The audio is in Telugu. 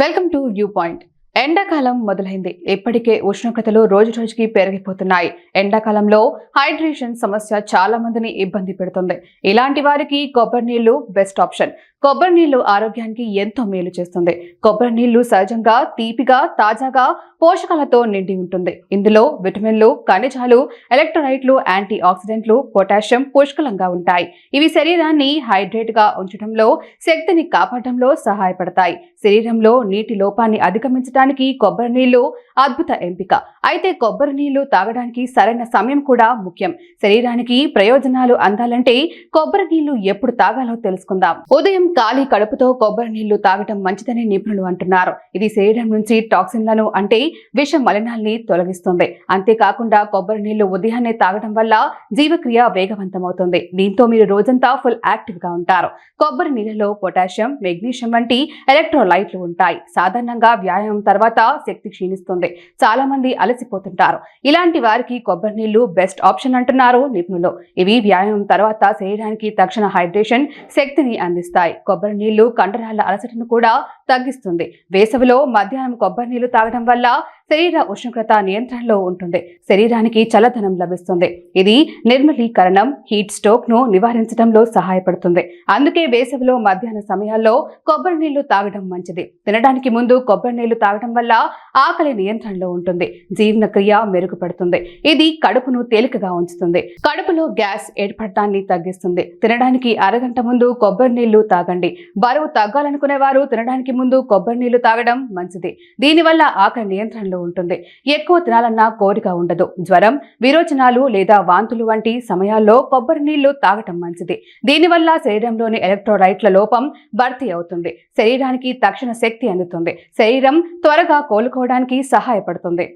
Welcome to view point. ఎండాకాలం మొదలైంది. ఇప్పటికే ఉష్ణోగ్రతలు రోజు రోజుకి పెరిగిపోతున్నాయి. ఎండాకాలంలో హైడ్రేషన్ సమస్య చాలా మందిని ఇబ్బంది పెడుతుంది. ఇలాంటి వారికి కొబ్బరి నీళ్ళు బెస్ట్ ఆప్షన్. కొబ్బరి నీళ్ళు ఆరోగ్యానికి ఎంతో మేలు చేస్తుంది. కొబ్బరి నీళ్ళు సహజంగా తీపిగా తాజాగా పోషకాలతో నిండి ఉంటుంది. ఇందులో విటమిన్లు ఖనిజాలు ఎలక్ట్రోలైట్లు యాంటీ ఆక్సిడెంట్లు పొటాషియం పుష్కలంగా ఉంటాయి. ఇవి శరీరాన్ని హైడ్రేట్గా ఉంచడంలో శక్తిని కాపాడడంలో సహాయపడతాయి. శరీరంలో నీటి లోపాన్ని అధిగమించడానికి కొబ్బరి నీళ్ళు అద్భుత ఎంపిక. అయితే కొబ్బరి నీళ్ళు తాగడానికి సరైన సమయం కూడా ముఖ్యం. శరీరానికి ప్రయోజనాలు అందాలంటే కొబ్బరి నీళ్ళు ఎప్పుడు తాగాలో తెలుసుకుందాం. ఉదయం ఖాళీ కడుపుతో కొబ్బరి నీళ్ళు తాగటం మంచిదని నిపుణులు అంటున్నారు. ఇది శరీరం నుంచి టాక్సిన్లను అంటే విష మలినాల్ని తొలగిస్తుంది. అంతేకాకుండా కొబ్బరి నీళ్ళు ఉదయాన్నే తాగటం వల్ల జీవక్రియ వేగవంతమవుతుంది. దీంతో మీరు రోజంతా ఫుల్ యాక్టివ్గా ఉంటారు. కొబ్బరి నీళ్ళలో పొటాషియం మెగ్నీషియం వంటి ఎలక్ట్రోలైట్లు ఉంటాయి. సాధారణంగా వ్యాయామం తర్వాత శక్తి క్షీణిస్తుంది. చాలా మంది అలసిపోతుంటారు. ఇలాంటి వారికి కొబ్బరి నీళ్ళు బెస్ట్ ఆప్షన్ అంటున్నారు నిపుణులు. ఇవి వ్యాయామం తర్వాత శరీరానికి తక్షణ హైడ్రేషన్ శక్తిని అందిస్తాయి. కొబ్బరి నీళ్ళు కండరాల అలసటను కూడా తగ్గిస్తుంది. వేసవిలో మధ్యాహ్నం కొబ్బరి నీళ్ళు తాగడం వల్ల శరీర ఉష్ణోగ్రత నియంత్రణలో ఉంటుంది. శరీరానికి చల్లదనం లభిస్తుంది. ఇది నిర్మలీకరణం హీట్ స్ట్రోక్ను నివారించడంలో సహాయపడుతుంది. అందుకే వేసవిలో మధ్యాహ్న సమయాల్లో కొబ్బరి నీళ్ళు తాగడం మంచిది. తినడానికి ముందు కొబ్బరి నీళ్ళు తాగడం వల్ల ఆకలి నియంత్రణలో ఉంటుంది. జీర్ణక్రియ మెరుగుపడుతుంది. ఇది కడుపును తేలికగా ఉంచుతుంది. కడుపులో గ్యాస్ ఏర్పడటాన్ని తగ్గిస్తుంది. తినడానికి అరగంట ముందు కొబ్బరి నీళ్ళు తాగండి. బరువు తగ్గాలనుకునే వారు తినడానికి ముందు కొబ్బరి నీళ్ళు తాగడం మంచిది. దీనివల్ల ఆకలి నియంత్రణ నియంత్రణలో ఉంటుంది. ఎక్కువ తినాలన్న కోరిక ఉండదు. జ్వరం విరోచనాలు లేదా వాంతులు వంటి సమయాల్లో కొబ్బరి నీళ్ళు తాగటం మంచిది. దీనివల్ల శరీరంలోని ఎలక్ట్రోలైట్ల లోపం భర్తీ అవుతుంది. శరీరానికి తక్షణ శక్తి అందుతుంది. శరీరం త్వరగా కోలుకోవడానికి సహాయపడుతుంది.